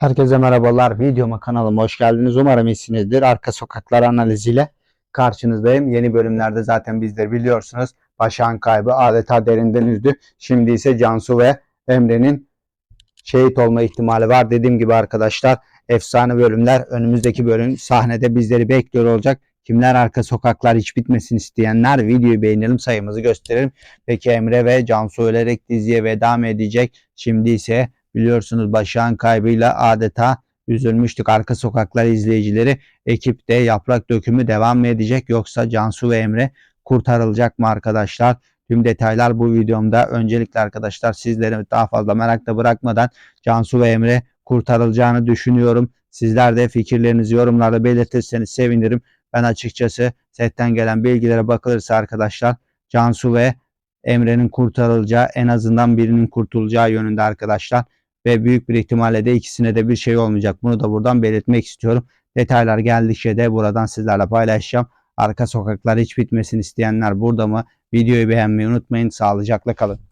Herkese merhabalar. Videoma kanalıma hoş geldiniz. Umarım iyisinizdir. Arka sokaklar analiziyle karşınızdayım. Yeni bölümlerde zaten bizleri biliyorsunuz. Başak'ın kaybı adeta derinden üzdü. Şimdi ise Cansu ve Emre'nin şehit olma ihtimali var. Dediğim gibi arkadaşlar efsane bölümler önümüzdeki bölüm sahnede bizleri bekliyor olacak. Kimler arka sokaklar hiç bitmesin isteyenler videoyu beğenelim sayımızı gösterelim. Peki Emre ve Cansu ölerek diziye veda mı edecek? Şimdi ise biliyorsunuz Başak'ın kaybıyla adeta üzülmüştük. Arka sokaklar izleyicileri ekipte yaprak dökümü devam mı edecek yoksa Cansu ve Emre kurtarılacak mı arkadaşlar? Tüm detaylar bu videomda. Öncelikle arkadaşlar sizleri daha fazla merakta bırakmadan Cansu ve Emre kurtarılacağını düşünüyorum. Sizler de fikirlerinizi yorumlarda belirtirseniz sevinirim. Ben açıkçası setten gelen bilgilere bakılırsa arkadaşlar Cansu ve Emre'nin kurtarılacağı en azından birinin kurtulacağı yönünde arkadaşlar. Ve büyük bir ihtimalle de ikisine de bir şey olmayacak. Bunu da buradan belirtmek istiyorum. Detaylar geldikçe de buradan sizlerle paylaşacağım. Arka sokaklar hiç bitmesin isteyenler burada mı? Videoyu beğenmeyi unutmayın. Sağlıcakla kalın.